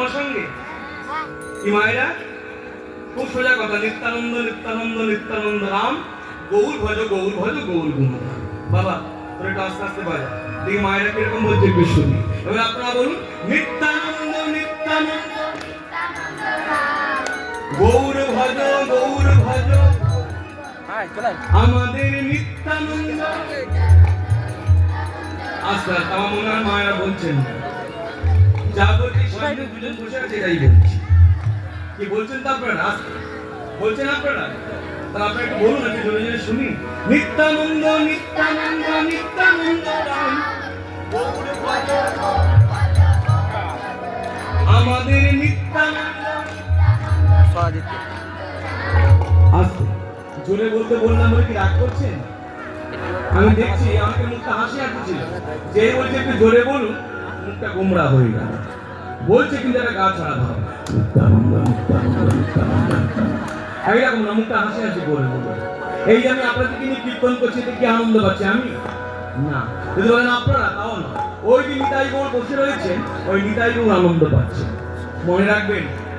আমার সঙ্গে? কি মায়েরা? খুব সোজা কথা নিত্যানন্দ নিত্যানন্দ নিত্যানন্দ রাম গৌর ভজ গৌর ভজ গৌর গুণ। বাবা তোর আস্তে আস্তে দেখি মায়েরা কীরকম বলছে একটু শুনি। এবার আপনারা বলুন নিত্যানন্দ নিত্যানন্দ। গৌর ভজ গৌর ভজ। হ্যাঁ, আমাদের নিত্যানন্দ। আচ্ছা আমার মনে হয় মায়েরা বলছেন। যাবতীয় যা দুজন বসে আছে এটাই বলছি। কি বলছেন তো আপনারা? আস্তে। বলছেন আপনারা? তাহলে আপনারা একটু বলুন একটু জোরে জোরে শুনি। নিত্যানন্দ নিত্যানন্দ নিত্যানন্দ রাম। আমাদের নিত্যানন্দ। আস্তে জোরে বলতে বললাম বলে কি রাগ করছেন? আমি দেখছি আমাকে মুখটা হাসি আসছিল যে বলছে একটু জোরে বলুন মুখটা গোমরা হয়ে গেল। বলছে কিন্তু একটা গা ছাড়া ভাব। এইরকম না, মুখটা হাসি হাসি বলে এই যে আমি আপনাদেরকে নিয়ে কীর্তন করছি এতে কি আনন্দ পাচ্ছি আমি? না। যদি বলেন আপনারা, তাও না। ওই যে নিতাই গৌর বসে রয়েছেন ওই নিতাই গৌর আনন্দ পাচ্ছে। মনে রাখবেন